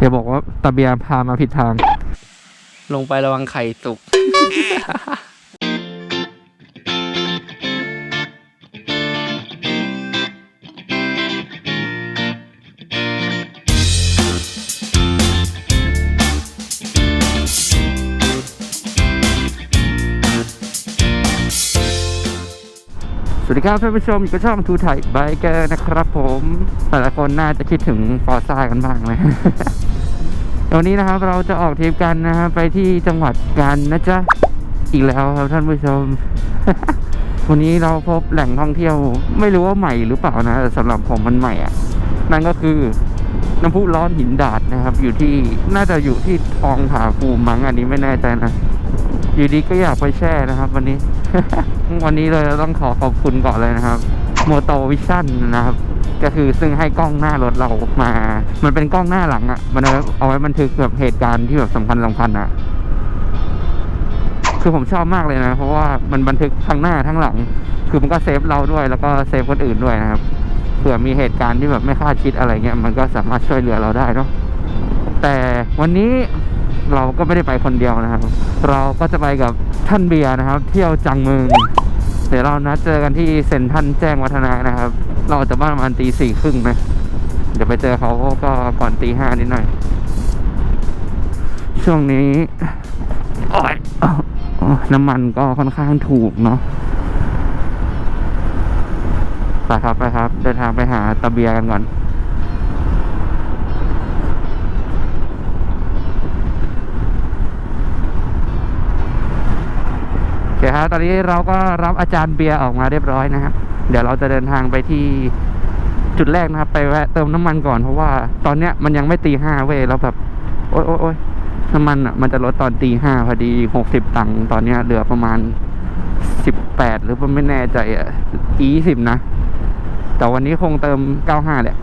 อย่าบอกว่าตาเบียร์พามาผิดทาง ลงไประวังไข่ตก สวัสดีครับท่านผู้ชมอยู่กับช่องทูไทยไบเกอร์นะครับผมแต่ละคนน่าจะคิดถึงฟอร์ซ่ากันบ้างนะวันนี้นะครับเราจะออกทริปกันนะฮะไปที่จังหวัดกาญนะจ๊ะอีกแล้วครับท่านผู้ชม วันนี้เราพบแหล่งท่องเที่ยว ไม่รู้ว่าใหม่หรือเปล่านะแต่สำหรับผมมันใหม่อะ นั่นก็คือน้ำพุร้อนหินดาดนะครับ อยู่ที่น่าจะอยู่ที่ทองผาภูมิมั้งอันนี้ไม่แน่ใจนะอยู่ดีก็อยากไปแช่นะครับ วันนี้ วันนี้เลยเราต้องขอขอบคุณก่อนเลยนะครับโมโตวิชั่นนะครับ ก็คือซึ่งให้กล้องหน้ารถเรามา มันเป็นกล้องหน้าหลังอะ่ะ มันเอาไว้บันทึกแบบเหตุการณ์ที่แบบสำคัญสำคัญอะ คือผมชอบมากเลยนะ เพราะว่ามันบันทึกทั้งหน้าทั้งหลัง คือมันก็เซฟเราด้วย แล้วก็เซฟคนอื่นด้วยนะครับ เผื่อมีเหตุการณ์ที่แบบไม่คาดคิดอะไรเงี้ย มันก็สามารถช่วยเหลือเราได้เนาะแต่วันนี้ เราก็ไม่ได้ไปคนเดียวนะครับ เราก็จะไปกับท่านเบียร์นะครับ เที่ยวจังเมืองเดี๋ยวเรานัดเจอกันที่เซ็นทรัลแจ้งวัฒนะนะครับ เราจะบ้านประมาณตีสี่ครึ่งนะ เดี๋ยวไปเจอเขาก็ก่อนตีห้านิดหน่อย ช่วงนี้น้ำมันก็ค่อนข้างถูกเนาะไปครับไปครับ เดินทางไปหาตะเบียกันก่อน โอเครับตอนนี้เราก็รับอาจารย์เบียร์ออกมาเรียบร้อยนะครับ เดี๋ยวเราจะเดินทางไปที่จุดแรกนะครับ ไปแวะเติมน้ำมันก่อนเพราะว่าตอนเนี้ยมันยังไม่ตีห้าเว้ยแล้วแบบโอ๊ยโอ๊ยโอ๊ยน้ำมันอะมันจะลดตอนตีห้าพอดีหกสิบตังค์ตอนเนี้ยเหลือประมาณสิบแปดหรือว่าไม่แน่ใจอะยี่สิบนะ แต่วันนี้คงเติมเก้าห้าแหละ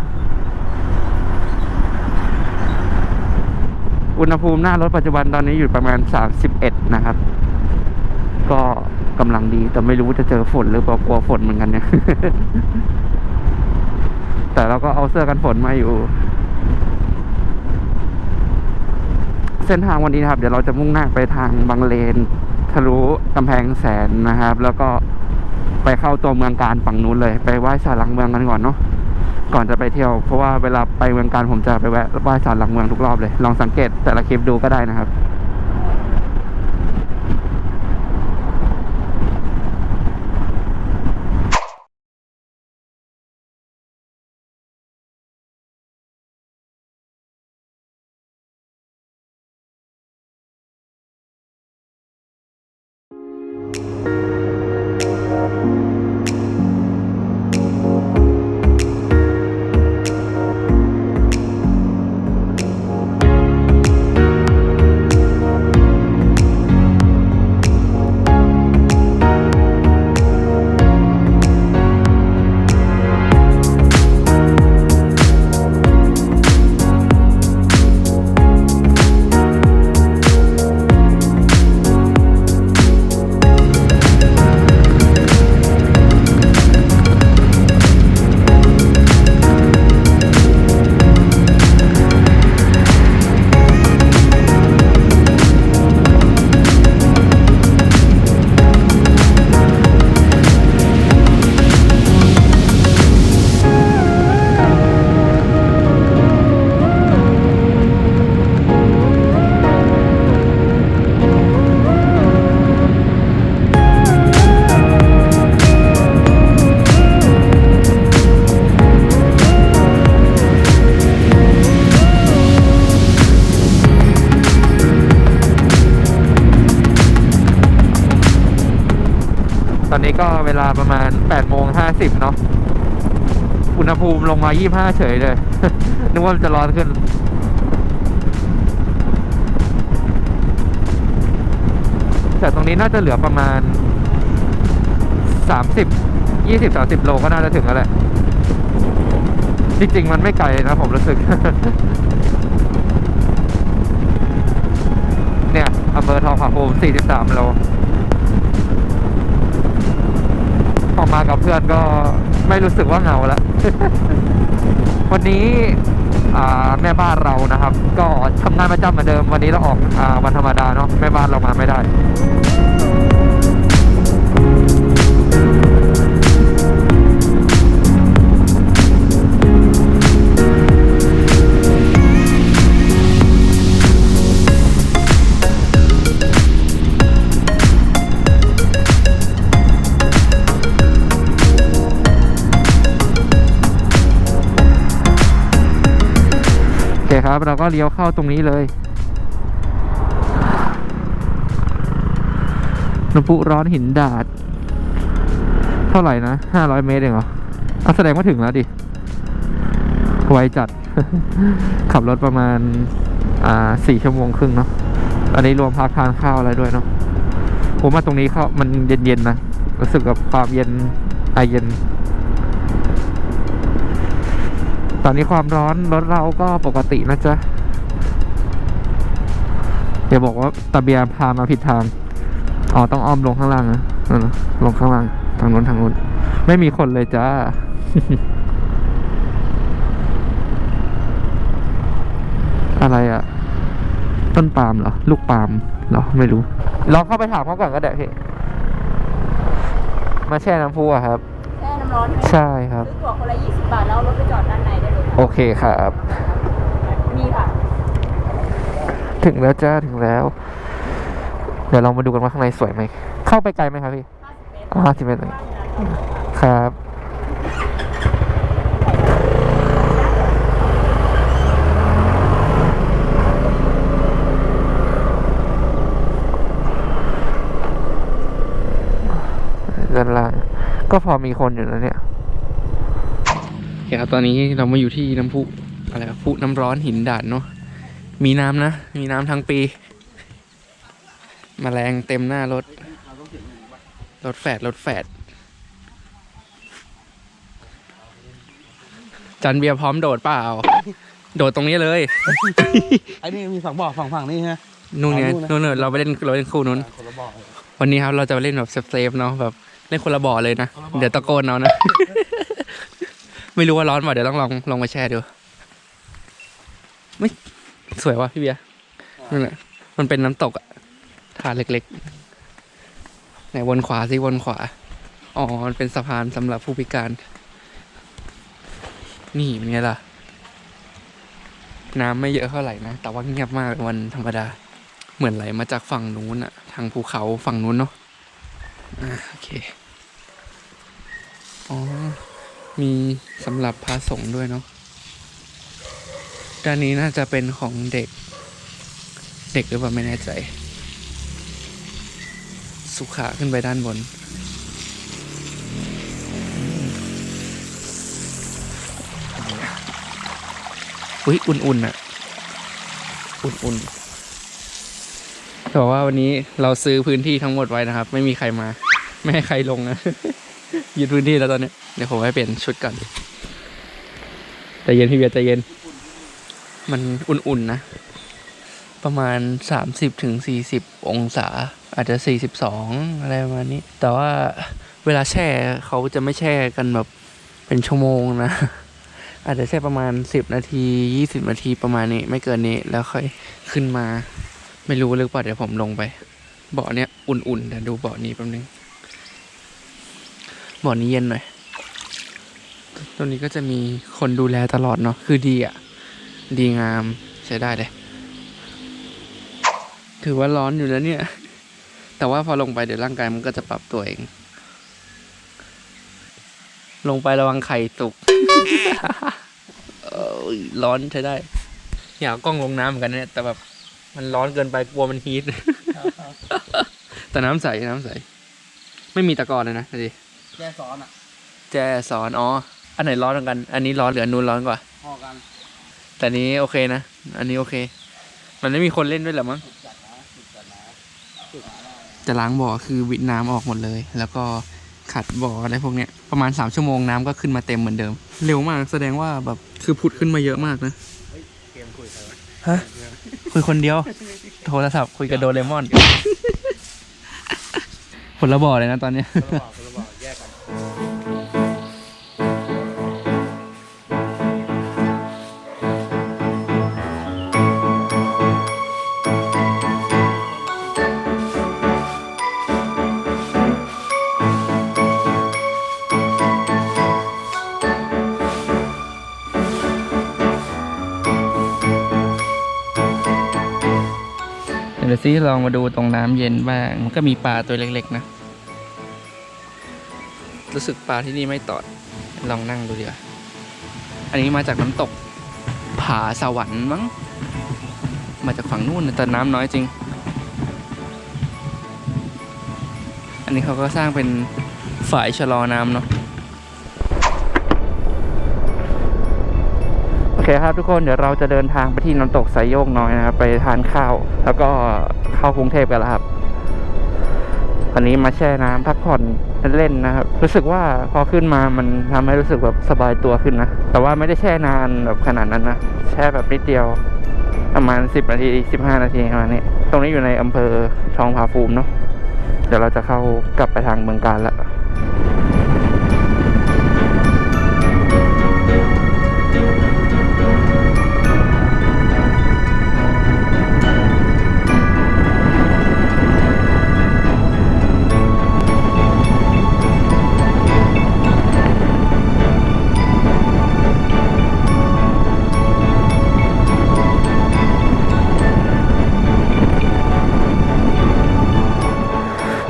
อุณหภูมิหน้ารถปัจจุบันตอนนี้อยู่ประมาณสามสิบเอ็ดนะครับ ก็กำลังดี แต่ไม่รู้จะเจอฝนหรือเปล่ากลัวฝนเหมือนกันเนี่ย แต่เราก็เอาเสื้อกันฝนมาอยู่ เส้นทางวันนี้นะครับ เดี๋ยวเราจะมุ่งหน้าไปทางบางเลน ทะลุกำแพงแสนนะครับ แล้วก็ไปเข้าตัวเมืองการฝั่งนู้นเลย ไปไหว้ศาลหลักเมืองกันก่อนเนาะก่อนจะไปเที่ยวเพราะว่าเวลาไปเมืองการผมจะไปแวะไหว้ศาลหลักเมืองทุกรอบเลย ลองสังเกตแต่ละคลิปดูก็ได้นะครับ ประมาณ8โมง50 เนาะ อุณหภูมิลงมา 25 เฉยเลย นึกว่ามันจะร้อนขึ้น แต่ตรงนี้น่าจะเหลือประมาณ 30 20 30 โลก็น่าจะถึงแล้วแหละ จริงๆ มันไม่ไกลนะผมรู้สึก เนี่ยอำเภอทองผาภูมิ 43 โล ออกมากับเพื่อนก็ไม่รู้สึกว่าเหงาแล้ว วันนี้แม่บ้านเรานะครับ ก็ทำงานประจำเหมือนเดิม วันนี้เราออกอวันธรรมดาเนาะแม่บ้านเรามาไม่ได้ เคครับเราก็เลี้ยวเข้าตรงนี้เลยน้ำพุร้อนหินดาด เท่าไหร่นะห้าร้อยเมตรเองเหรอเอาแสดงว่าถึงแล้วดิ ไวจัด ขับรถประมาณ อ่าสี่ชั่วโมงครึ่งเนาะ อันนี้รวมพักทานข้าวอะไรด้วยเนาะ ผมมาตรงนี้เขามันเย็นๆนะ รู้สึกกับความเย็นไอเย็น ตอนนี้ความร้อนรถเราก็ปกตินะจ๊ะอย่าบอกว่าตะเบียร์พามาผิดทาง อ๋อต้องอ้อมลงข้างล่างนะนั่นนะลงข้างล่าง ทางนู้นทางนู้น ไม่มีคนเลยจ้า อะไรอะต้นปาล์มเหรอ ลูกปาล์มเหรอ ไม่รู้ ลองเข้าไปถามเขาก่อนก็ได้พี่ มาแช่น้ำพุอะครับำร้อนไหมใช่ครับซื้อตั๋วคนละ 20 บาทแล้วเอารถไปจอดด้านในได้เลยโอเคครับ มีค่ะถึงแล้วจ้าถึงแล้ว เดี๋ยวเรามาดูกันว่าข้างในสวยไหม เข้าไปไกลไหมครับพี่50เมตรอ๋อสิบเมตรครับ ด้านล่าง ก็พอมีคนอยู่นะเนี่ยโอเคครับตอนนี้เรามาอยู่ที่น้ำพุอะไรครับพุน้ำร้อนหินดาดเนาะมีน้ำนะ มีน้ำทั้งปีมแมลงเต็มหน้ารถ รถแฝดรถแฝดจันเบียร์พร้อมโดดเปล่า โดดตรงนี้เลย ไอ้นี่มีฝั่งบอกฝั่งฝั่งนี่ฮะนู่นไงอ๋อนู่นนะนู่นๆเราไปเล่นเราเล่นคู่นู้นคนละบอกวันนี้ครับเราจะไปเล่นแบบเซฟๆเนาะแบบ เล่นคนละบ่อเลยนะเดี๋ยวตะโกนเอานะ ไม่รู้ว่าร้อนป่ะเดี๋ยวต้องลองลองมาแช่ดู ไม่สวยว่ะพี่เบียร์นั่นแหละมันเป็นน้ำตกอะทานเล็กๆ ไหนวนขวาสิวนขวา อ๋อ มันเป็นสะพานสำหรับผู้พิการ นี่เป็นไงล่ะ น้ำไม่เยอะเท่าไหร่นะ แต่ว่าเงียบมากวันธรรมดา เหมือนไหลมาจากฝั่งนู้นอะทางภูเขาฝั่งนู้นเนาะ อ่าโอเค อ๋อ มีสำหรับพระสงฆ์ด้วยเนาะ ด้านนี้น่าจะเป็นของเด็ก เด็กหรือเปล่าไม่แน่ใจ สุขาขึ้นไปด้านบน อุ้ยอุ่นๆอะอุ่นๆแต่ว่าวันนี้เราซื้อพื้นที่ทั้งหมดไว้นะครับ ไม่มีใครมา ไม่ให้ใครลงนะยึดพื้นที่แล้วตอนนี้ เดี๋ยวผมให้เปลี่ยนชุดก่อนใจเย็นพี่เบียร์ใจเย็น มันอุ่นๆนะ ประมาณสามสิบถึงสี่สิบองศา อาจจะสี่สิบสองอะไรประมาณนี้ แต่ว่าเวลาแช่เขาจะไม่แช่กันแบบเป็นชั่วโมงนะ อาจจะแช่ประมาณสิบนาทียี่สิบนาทีประมาณนี้ ไม่เกินนี้แล้วค่อยขึ้นมา ไม่รู้หรือเปล่าเดี๋ยวผมลงไป เบาะเนี้ยอุ่นๆเดี๋ยวดูเบาะนี้แป๊บนึง บาะนี้เย็นหน่อย ตรงนี้ก็จะมีคนดูแลตลอดเนาะ คือดีอะ่ะ ดีงามใช้ได้เลย ถือว่าร้อนอยู่แล้วเนี่ย แต่ว่าพอลงไปเดี๋ยวร่างกายมันก็จะปรับตัวเอง ลงไประวังไข่ตกร้อนใช้ได้ อยากกล้องลงน้ำเหมือนกันเนี่ย แต่แบบมันร้อนเกินไปกลัวมันฮีทแต่น้ำใส น้ำใส ไม่มีตะกอนเลยนะดูดิ แย่ซ้อนอะแจสอนอ๋ออันไหนร้อนกว่ากัน อันนี้ร้อนหรืออันนู้นร้อนกว่า พอกันแต่อันนี้โอเคนะ อันนี้โอเค มันไม่มีคนเล่นด้วยเหรอมั้ง จะล้างบ่อคือวิดน้ำออกหมดเลย แล้วก็ขัดบ่ออะไรพวกเนี้ย ประมาณสามชั่วโมงน้ำก็ขึ้นมาเต็มเหมือนเดิม เร็วมากแสดงว่าแบบคือผุดขึ้นมาเยอะมากนะ เกมคุยกันฮะ คุยคนเดียว โทรศัพท์คุยกับโดเรมอนคนละบ่อเลยนะตอนเนี้ยคนละบอกค เดี๋ยวซิลองมาดูตรงน้ำเย็นบ้าง มันก็มีปลาตัวเล็กๆนะ รู้สึกปลาที่นี่ไม่ตอด ลองนั่งดูเดีกว่าอันนี้มาจากน้ำตกผาสวรรค์มั้ง มาจากฝั่งนู่นแต่น้ำน้อยจริง อันนี้เขาก็สร้างเป็นฝ่ายชะลอน้ำเนาะ เคครับทุกคนเดี๋ยวเราจะเดินทางไปที่น้ำตกสายโยกน้อยนะครับ ไปทานข้าว แล้วก็เข้ากรุงเทพกันแล้วครับวันนี้มาแช่น้ำพักผ่อนเล่นนะครับ รู้สึกว่าพอขึ้นมามันทำให้รู้สึกแบบสบายตัวขึ้นนะ แต่ว่าไม่ได้แช่นานแบบขนาดนั้นนะ แช่แบบนิดเดียว ประมาณ 10 นาที 15 นาทีประมาณนี้ ตรงนี้อยู่ในอำเภอทองผาภูมเนาะเดี๋ยวเราจะเข้ากลับไปทางเมืองการแล้ว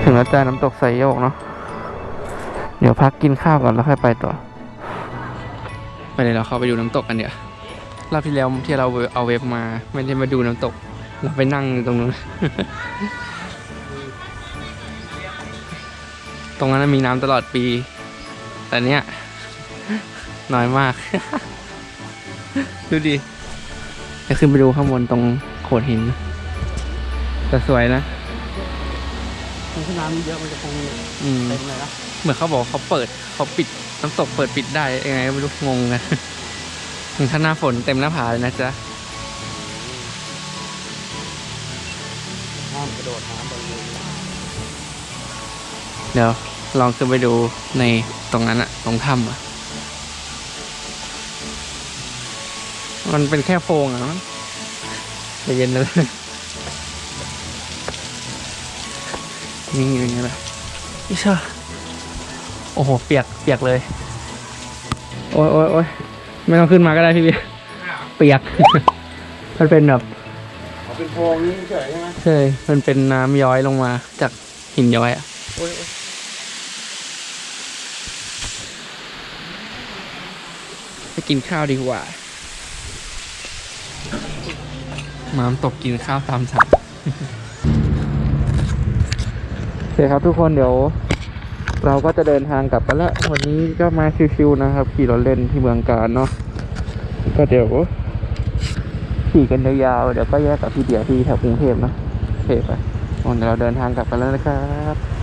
ถึงแล้วจ้าน้ำตกไซโยกเนาะ เดี๋ยวพักกินข้าวก่อนแล้วค่อยไปต่อ ไปเลยเราเข้าไปดูน้ำตกกันเดี๋ยวรอบที่แล้วที่เราเอาเว็บมา ไม่ได้มาดูน้ำตก เราไปนั่งตรงนู้น ตรงนั้นมีน้ำตลอดปี แต่เนี้ยน้อยมาก ดูดิจะขึ้นไปดูข้างบนตรงโขดหิน แต่สวยนะ ถ้าน้ำเยอะมันจะคงอืมเต็มเลยนะเหมือนเขาบอกเขาเปิดเขาปิดน้ำตกเปิดปิดได้ยังไงก็ไม่รู้งงกันถึงถ้าหน้าฝนเต็มหน้าผาเลยนะจ๊ะห้ามกระโดดน้ำบนเลยเดี๋ยวลองขึ้นไปดูในตรงนั้นอะตรงถ้ำอะมันเป็นแค่โพรงอะมั้งใจเย็นเล นี่อย่างเงี้ยแหละอิชาโอ้โห เปียก เปียกเลย โอ้ยโอ้ยโอ้ยไม่ต้องขึ้นมาก็ได้พี่เบียร์เปียก มันเป็นแบบเขาเป็นโพรงนี่เฉยใช่ไหมใช่ มันเป็นน้ำย้อยลงมาจากหินย้อยอะไปกินข้าวดีกว่าน้ำตกกินข้าวตามสั่งโอเคครับทุกคนเดี๋ยว เราก็จะเดินทางกลับกันแล้ว วันนี้ก็มาชิวๆนะครับ ขี่รถเล่นที่เมืองการเนาะก็เดี๋ยวขี่กันยาวๆเดี๋ยวก็แยกกับพี่เดียที่แถวกรุงเทพเนะโอเคไปงั้นเดี๋ยวเราเดินทางกลับกันแล้วนะครับ